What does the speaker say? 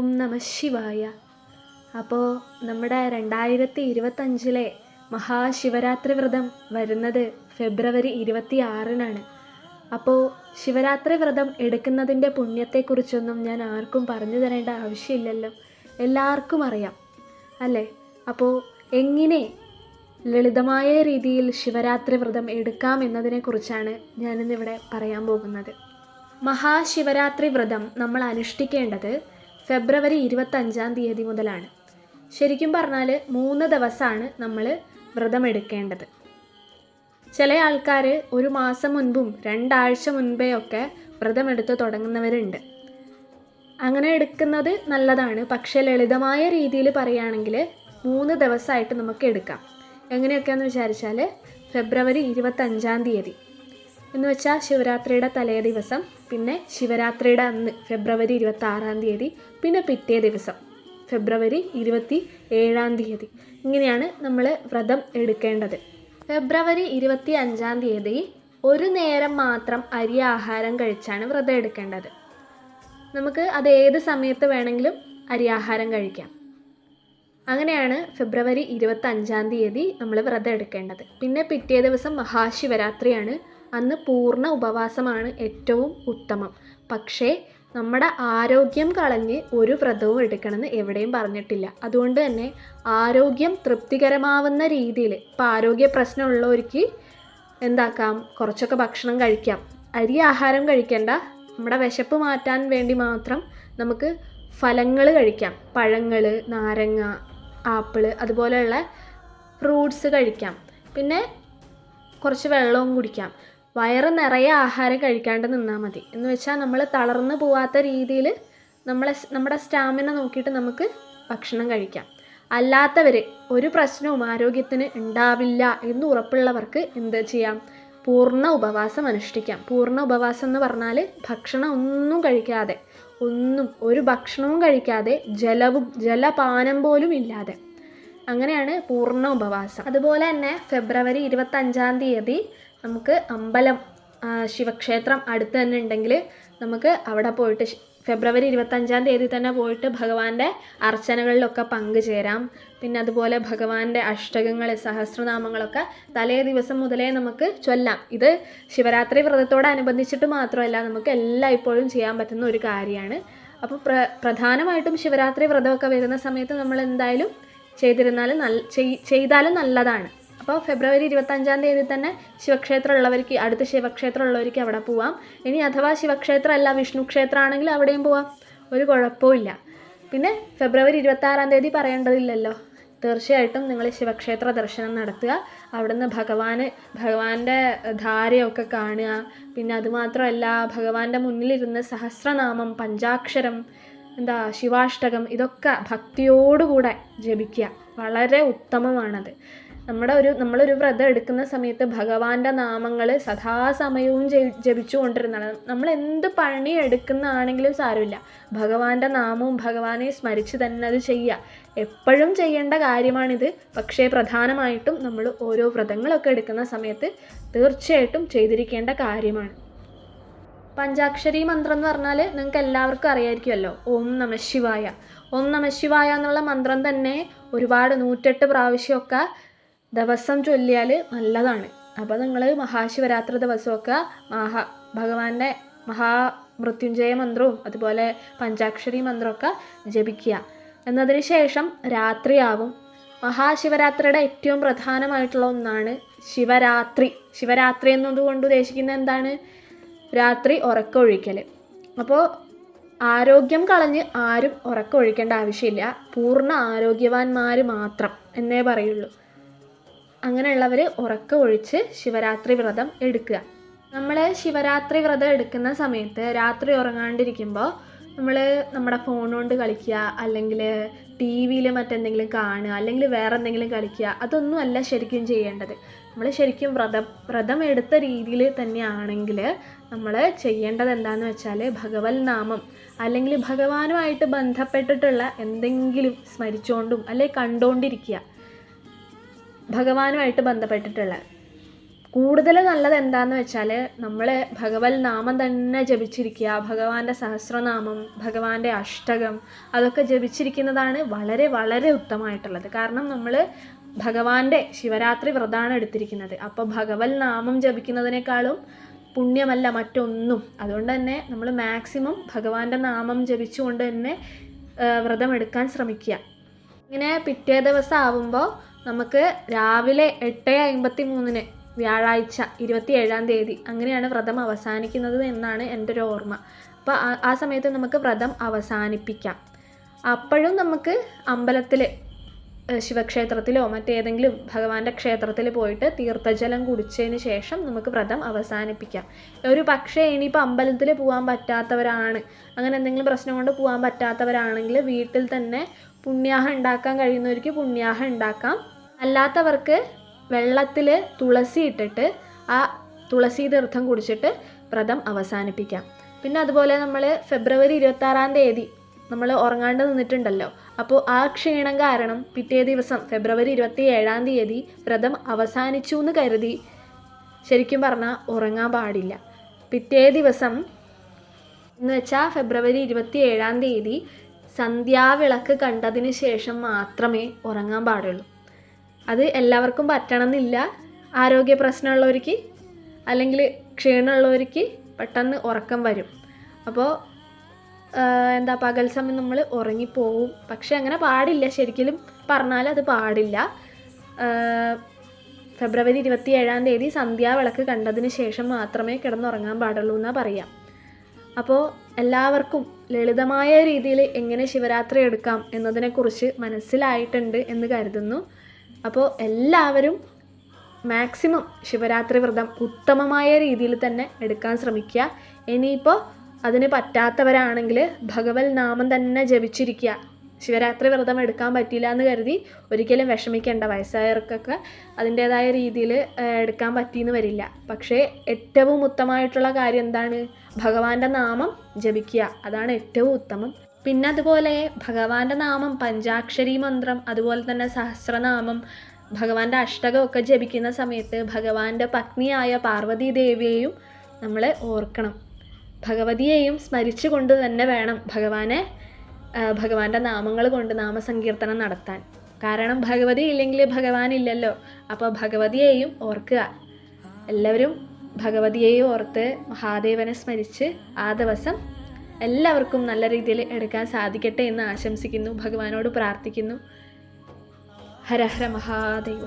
ഓം നമ ശിവായ. അപ്പോൾ നമ്മുടെ രണ്ടായിരത്തി ഇരുപത്തഞ്ചിലെ മഹാശിവരാത്രി വ്രതം വരുന്നത് ഫെബ്രുവരി ഇരുപത്തി ആറിനാണ് അപ്പോൾ ശിവരാത്രി വ്രതം എടുക്കുന്നതിന്റെ പുണ്യത്തെക്കുറിച്ചൊന്നും ഞാൻ ആർക്കും പറഞ്ഞു തരേണ്ട ആവശ്യമില്ലല്ലോ. എല്ലാവർക്കും അറിയാം അല്ലേ? അപ്പോൾ എങ്ങനെ ലളിതമായ രീതിയിൽ ശിവരാത്രി വ്രതം എടുക്കാം എന്നതിനെക്കുറിച്ചാണ് ഞാനിന്നിവിടെ പറയാൻ പോകുന്നത്. മഹാശിവരാത്രി വ്രതം നമ്മൾ അനുഷ്ഠിക്കേണ്ടത് ഫെബ്രുവരി ഇരുപത്തഞ്ചാം തീയതി മുതലാണ്. ശരിക്കും പറഞ്ഞാൽ മൂന്ന് ദിവസമാണ് നമ്മൾ വ്രതം എടുക്കേണ്ടത് ചില ആൾക്കാർ ഒരു മാസം മുൻപും രണ്ടാഴ്ച മുൻപേ ഒക്കെ വ്രതമെടുത്ത് തുടങ്ങുന്നവരുണ്ട്. അങ്ങനെ എടുക്കുന്നത് നല്ലതാണ്. പക്ഷേ ലളിതമായ രീതിയിൽ പറയുകയാണെങ്കിൽ മൂന്ന് ദിവസമായിട്ട് നമുക്ക് എടുക്കാം. എങ്ങനെയൊക്കെയാണെന്ന് വിചാരിച്ചാൽ ഫെബ്രുവരി ഇരുപത്തഞ്ചാം തീയതി. എന്ന് വെച്ചാൽ ശിവരാത്രിയുടെ തലേ ദിവസം പിന്നെ ശിവരാത്രിയുടെ അന്ന് ഫെബ്രുവരി ഇരുപത്തി ആറാം തീയതി പിന്നെ പിറ്റേ ദിവസം ഫെബ്രുവരി ഇരുപത്തി ഏഴാം തീയതി. ഇങ്ങനെയാണ് നമ്മൾ വ്രതം എടുക്കേണ്ടത്. ഫെബ്രുവരി ഇരുപത്തി അഞ്ചാം തീയതി ഒരു നേരം മാത്രം അരി ആഹാരം കഴിച്ചാണ് വ്രതം എടുക്കേണ്ടത്. നമുക്ക് അത് ഏത് സമയത്ത് വേണമെങ്കിലും ആഹാരം കഴിക്കാം. അങ്ങനെയാണ് ഫെബ്രുവരി ഇരുപത്തഞ്ചാം തീയതി നമ്മൾ വ്രതം എടുക്കേണ്ടത്. പിന്നെ പിറ്റേ ദിവസം മഹാശിവരാത്രിയാണ് അന്ന് പൂർണ ഉപവാസമാണ് ഏറ്റവും ഉത്തമം. പക്ഷേ നമ്മുടെ ആരോഗ്യം കളഞ്ഞ് ഒരു വ്രതവും എടുക്കണമെന്ന് എവിടെയും പറഞ്ഞിട്ടില്ല. അതുകൊണ്ട് തന്നെ ആരോഗ്യം തൃപ്തികരമാവുന്ന രീതിയിൽ ഇപ്പോൾ ആരോഗ്യ പ്രശ്നമുള്ളവർക്ക് എന്താക്കാം? കുറച്ചൊക്കെ ഭക്ഷണം കഴിക്കാം. അരി ആഹാരം കഴിക്കേണ്ട. നമ്മുടെ വിശപ്പ് മാറ്റാൻ വേണ്ടി മാത്രം നമുക്ക് ഫലങ്ങൾ കഴിക്കാം. പഴങ്ങൾ നാരങ്ങ ആപ്പിൾ അതുപോലെയുള്ള ഫ്രൂട്ട്സ് കഴിക്കാം. പിന്നെ കുറച്ച് വെള്ളവും കുടിക്കാം. വയറ് നിറയെ ആഹാരം കഴിക്കാണ്ട് നിന്നാൽ മതി. എന്ന് വെച്ചാൽ നമ്മൾ തളർന്നു പോവാത്ത രീതിയിൽ നമ്മളെ നമ്മുടെ സ്റ്റാമിന നോക്കിയിട്ട് നമുക്ക് ഭക്ഷണം കഴിക്കാം. അല്ലാത്തവർ ഒരു പ്രശ്നവും ആരോഗ്യത്തിന് ഉണ്ടാവില്ല എന്ന് ഉറപ്പുള്ളവർക്ക് എന്ത് ചെയ്യാം? പൂർണ ഉപവാസം അനുഷ്ഠിക്കാം. പൂർണ ഉപവാസം എന്ന് പറഞ്ഞാൽ ഭക്ഷണം ഒന്നും കഴിക്കാതെ ഒന്നും ഒരു ഭക്ഷണവും കഴിക്കാതെ ജലവും ജലപാനം പോലും ഇല്ലാതെ. അങ്ങനെയാണ് പൂർണ ഉപവാസം. അതുപോലെ തന്നെ ഫെബ്രുവരി ഇരുപത്തഞ്ചാം തീയതി നമുക്ക് അമ്പലം ശിവക്ഷേത്രം അടുത്ത് തന്നെ ഉണ്ടെങ്കിൽ നമുക്ക് അവിടെ പോയിട്ട് ഫെബ്രുവരി ഇരുപത്തഞ്ചാം തീയതി തന്നെ പോയിട്ട് ഭഗവാന്റെ അർച്ചനകളിലൊക്കെ പങ്കുചേരാം. പിന്നെ അതുപോലെ ഭഗവാന്റെ അഷ്ടകങ്ങൾ സഹസ്രനാമങ്ങളൊക്കെ തലേ ദിവസം മുതലേ നമുക്ക് ചൊല്ലാം. ഇത് ശിവരാത്രി വ്രതത്തോടനുബന്ധിച്ചിട്ട് മാത്രമല്ല നമുക്ക് എല്ലാം ഇപ്പോഴും ചെയ്യാൻ പറ്റുന്ന ഒരു കാര്യമാണ്. അപ്പോൾ പ്ര പ്രധാനമായിട്ടും ശിവരാത്രി വ്രതമൊക്കെ വരുന്ന സമയത്ത് നമ്മൾ എന്തായാലും ചെയ്തിരുന്നാലും നല്ല ചെയ്താലും നല്ലതാണ്. അപ്പോൾ ഫെബ്രുവരി ഇരുപത്തഞ്ചാം തീയതി തന്നെ ശിവക്ഷേത്രം ഉള്ളവർക്ക് അടുത്ത ശിവക്ഷേത്രം ഉള്ളവർക്ക് അവിടെ പോവാം. ഇനി അഥവാ ശിവക്ഷേത്രം അല്ല വിഷ്ണു ക്ഷേത്രമാണെങ്കിൽ അവിടെയും പോവാം. ഒരു കുഴപ്പമില്ല പിന്നെ ഫെബ്രുവരി ഇരുപത്താറാം തീയതി പറയേണ്ടതില്ലല്ലോ. തീർച്ചയായിട്ടും നിങ്ങൾ ശിവക്ഷേത്ര ദർശനം നടത്തുക. അവിടുന്ന് ഭഗവാന് ഭഗവാന്റെ ധാരയൊക്കെ കാണുക. പിന്നെ അതുമാത്രമല്ല ഭഗവാന്റെ മുന്നിലിരുന്ന് സഹസ്രനാമം പഞ്ചാക്ഷരം എന്താ ശിവാഷ്ടകം ഇതൊക്കെ ഭക്തിയോടുകൂടെ ജപിക്കുക. വളരെ ഉത്തമമാണത്. നമ്മുടെ ഒരു നമ്മളൊരു വ്രതം എടുക്കുന്ന സമയത്ത് ഭഗവാന്റെ നാമങ്ങൾ സദാസമയവും ജപിച്ചു കൊണ്ടിരുന്നതാണ് നമ്മൾ എന്ത് പണി എടുക്കുന്നതാണെങ്കിലും സാരമില്ല. ഭഗവാന്റെ നാമവും ഭഗവാനെ സ്മരിച്ച് തന്നെ അത് ചെയ്യുക. എപ്പോഴും ചെയ്യേണ്ട കാര്യമാണിത്. പക്ഷേ പ്രധാനമായിട്ടും നമ്മൾ ഓരോ വ്രതങ്ങളൊക്കെ എടുക്കുന്ന സമയത്ത് തീർച്ചയായിട്ടും ചെയ്തിരിക്കേണ്ട കാര്യമാണ്. പഞ്ചാക്ഷരി മന്ത്രം എന്ന് പറഞ്ഞാൽ നിങ്ങൾക്ക് എല്ലാവർക്കും അറിയായിരിക്കുമല്ലോ. ഓം നമ ശിവായ. ഓം നമ ശിവായ എന്നുള്ള മന്ത്രം തന്നെ ഒരുപാട് നൂറ്റെട്ട് പ്രാവശ്യമൊക്കെ ദിവസം ചൊല്ലിയാൽ നല്ലതാണ്. അപ്പോൾ നിങ്ങൾ മഹാശിവരാത്രി ദിവസമൊക്കെ മഹാ ഭഗവാന്റെ മഹാമൃത്യുഞ്ജയ മന്ത്രവും അതുപോലെ പഞ്ചാക്ഷരി മന്ത്രമൊക്കെ ജപിക്കുക. എന്നതിന് ശേഷം രാത്രിയാവും. മഹാശിവരാത്രിയുടെ ഏറ്റവും പ്രധാനമായിട്ടുള്ള ഒന്നാണ് ശിവരാത്രി. ശിവരാത്രി എന്നതുകൊണ്ട് ഉദ്ദേശിക്കുന്നത് എന്താണ്? രാത്രി ഉറക്കമൊഴിക്കൽ അപ്പോൾ ആരോഗ്യം കളഞ്ഞ് ആരും ഉറക്കമൊഴിക്കേണ്ട ആവശ്യമില്ല. പൂർണ ആരോഗ്യവാന്മാർ മാത്രം എന്നേ പറയുള്ളൂ. അങ്ങനെയുള്ളവർ ഉറക്കം ഒഴിച്ച് ശിവരാത്രി വ്രതം എടുക്കുക. നമ്മൾ ശിവരാത്രി വ്രതം എടുക്കുന്ന സമയത്ത് രാത്രി ഉറങ്ങാണ്ടിരിക്കുമ്പോൾ നമ്മൾ നമ്മുടെ ഫോൺ കൊണ്ട് കളിക്കുക അല്ലെങ്കിൽ ടി വിയിൽ മറ്റെന്തെങ്കിലും കാണുക അല്ലെങ്കിൽ വേറെ എന്തെങ്കിലും കളിക്കുക അതൊന്നും അല്ല ശരിക്കും ചെയ്യേണ്ടത്. നമ്മൾ ശരിക്കും വ്രതം വ്രതം എടുത്ത രീതിയിൽ തന്നെയാണെങ്കിൽ നമ്മൾ ചെയ്യേണ്ടത് എന്താണെന്ന് വെച്ചാൽ ഭഗവത് നാമം അല്ലെങ്കിൽ ഭഗവാനുമായിട്ട് ബന്ധപ്പെട്ടിട്ടുള്ള എന്തെങ്കിലും സ്മരിച്ചുകൊണ്ടും അല്ലെങ്കിൽ കണ്ടുകൊണ്ടിരിക്കുക ഭഗവാനുമായിട്ട് ബന്ധപ്പെട്ടിട്ടുള്ള. കൂടുതൽ നല്ലത് എന്താന്ന് വെച്ചാൽ നമ്മൾ ഭഗവത് നാമം തന്നെ ജപിച്ചിരിക്കുക ഭഗവാന്റെ സഹസ്രനാമം ഭഗവാന്റെ അഷ്ടകം അതൊക്കെ ജപിച്ചിരിക്കുന്നതാണ് വളരെ വളരെ ഉത്തമമായിട്ടുള്ളത്. കാരണം നമ്മൾ ഭഗവാന്റെ ശിവരാത്രി വ്രതമാണ് എടുത്തിരിക്കുന്നത്. അപ്പോൾ ഭഗവത് നാമം ജപിക്കുന്നതിനേക്കാളും പുണ്യമല്ല മറ്റൊന്നും. അതുകൊണ്ട് തന്നെ നമ്മൾ മാക്സിമം ഭഗവാന്റെ നാമം ജപിച്ചുകൊണ്ട് തന്നെ വ്രതം എടുക്കാൻ ശ്രമിക്കുക. ഇങ്ങനെ പിറ്റേ ദിവസം ആവുമ്പോൾ നമുക്ക് രാവിലെ എട്ട് അമ്പത്തി മൂന്നിന് വ്യാഴാഴ്ച ഇരുപത്തി ഏഴാം തീയതി അങ്ങനെയാണ് വ്രതം അവസാനിക്കുന്നത് എന്നാണ് എന്റെ ഒരു ഓർമ്മ. അപ്പോൾ ആ സമയത്ത് നമുക്ക് വ്രതം അവസാനിപ്പിക്കാം. അപ്പോഴും നമുക്ക് അമ്പലത്തിൽ ശിവക്ഷേത്രത്തിലോ മറ്റേതെങ്കിലും ഭഗവാന്റെ ക്ഷേത്രത്തിൽ പോയിട്ട് തീർത്ഥജലം കുടിച്ചതിന് ശേഷം നമുക്ക് വ്രതം അവസാനിപ്പിക്കാം. ഒരു പക്ഷേ ഇനിയിപ്പോൾ അമ്പലത്തിൽ പോകാൻ പറ്റാത്തവരാണ് അങ്ങനെ എന്തെങ്കിലും പ്രശ്നം കൊണ്ട് പോകാൻ പറ്റാത്തവരാണെങ്കിൽ വീട്ടിൽ തന്നെ പുണ്യാഹം ഉണ്ടാക്കാൻ കഴിയുന്നവർക്ക് പുണ്യാഹം ഉണ്ടാക്കാം. അല്ലാത്തവർക്ക് വെള്ളത്തിൽ തുളസി ഇട്ടിട്ട് ആ തുളസി തീർത്ഥം കുടിച്ചിട്ട് വ്രതം അവസാനിപ്പിക്കാം. പിന്നെ അതുപോലെ നമ്മൾ ഫെബ്രുവരി ഇരുപത്താറാം തീയതി നമ്മൾ ഉറങ്ങാണ്ട് നിന്നിട്ടുണ്ടല്ലോ. അപ്പോൾ ആ ക്ഷീണം കാരണം പിറ്റേ ദിവസം ഫെബ്രുവരി ഇരുപത്തി ഏഴാം തീയതി വ്രതം അവസാനിച്ചു എന്ന് കരുതി ശരിക്കും പറഞ്ഞാൽ ഉറങ്ങാൻ പാടില്ല. പിറ്റേ ദിവസം എന്ന് വെച്ചാൽ ഫെബ്രുവരി ഇരുപത്തി ഏഴാം തീയതി സന്ധ്യാവിളക്ക് കണ്ടതിന് ശേഷം മാത്രമേ ഉറങ്ങാൻ പാടുള്ളൂ. അത് എല്ലാവർക്കും പറ്റണമെന്നില്ല. ആരോഗ്യ പ്രശ്നമുള്ളവർക്ക് അല്ലെങ്കിൽ ക്ഷീണമുള്ളവർക്ക് പെട്ടെന്ന് ഉറക്കം വരും. അപ്പോൾ എന്താ പകൽ സമയം നമ്മൾ ഉറങ്ങിപ്പോവും. പക്ഷെ അങ്ങനെ പാടില്ല. ശരിക്കും പറഞ്ഞാൽ അത് പാടില്ല. ഫെബ്രുവരി ഇരുപത്തി ഏഴാം തീയതി സന്ധ്യാവിളക്ക് കണ്ടതിന് ശേഷം മാത്രമേ കിടന്നുറങ്ങാൻ പാടുള്ളൂ എന്നാണ് പറയാം. അപ്പോൾ എല്ലാവർക്കും ലളിതമായ രീതിയിൽ എങ്ങനെ ശിവരാത്രി എടുക്കാം എന്നതിനെക്കുറിച്ച് മനസ്സിലായിട്ടുണ്ട് എന്ന് കരുതുന്നു. അപ്പോൾ എല്ലാവരും മാക്സിമം ശിവരാത്രി വ്രതം ഉത്തമമായ രീതിയിൽ തന്നെ എടുക്കാൻ ശ്രമിക്കുക. ഇനിയിപ്പോൾ അതിന് പറ്റാത്തവരാണെങ്കിൽ ഭഗവൽ നാമം തന്നെ ജപിച്ചിരിക്കുക. ശിവരാത്രി വ്രതം എടുക്കാൻ പറ്റിയില്ല എന്ന് കരുതി ഒരിക്കലും വിഷമിക്കേണ്ട വയസ്സായവർക്കൊക്കെ അതിന്റേതായ രീതിയിൽ എടുക്കാൻ പറ്റിയെന്ന് വരില്ല. പക്ഷേ ഏറ്റവും ഉത്തമമായിട്ടുള്ള കാര്യം എന്താണ്? ഭഗവാന്റെ നാമം ജപിക്കുക. അതാണ് ഏറ്റവും ഉത്തമം. പിന്നെ അതുപോലെ ഭഗവാന്റെ നാമം പഞ്ചാക്ഷരി മന്ത്രം അതുപോലെ തന്നെ സഹസ്രനാമം ഭഗവാന്റെ അഷ്ടകമൊക്കെ ജപിക്കുന്ന സമയത്ത് ഭഗവാന്റെ പത്നിയായ പാർവതി ദേവിയെയും നമ്മൾ ഓർക്കണം. ഭഗവതിയെയും സ്മരിച്ചു കൊണ്ട് തന്നെ വേണം ഭഗവാനെ ഭഗവാന്റെ നാമങ്ങൾ കൊണ്ട് നാമസങ്കീർത്തനം നടത്താൻ. കാരണം ഭഗവതി ഇല്ലെങ്കിൽ ഭഗവാൻ ഇല്ലല്ലോ. അപ്പോൾ ഭഗവതിയെയും ഓർക്കുക. എല്ലാവരും ഭഗവതിയെയും ഓർത്ത് മഹാദേവനെ സ്മരിച്ച് ആ ദിവസം എല്ലാവർക്കും നല്ല രീതിയിൽ എടുക്കാൻ സാധിക്കട്ടെ എന്ന് ആശംസിക്കുന്നു. ഭഗവാനോട് പ്രാർത്ഥിക്കുന്നു. ഹര ഹര മഹാദേവ.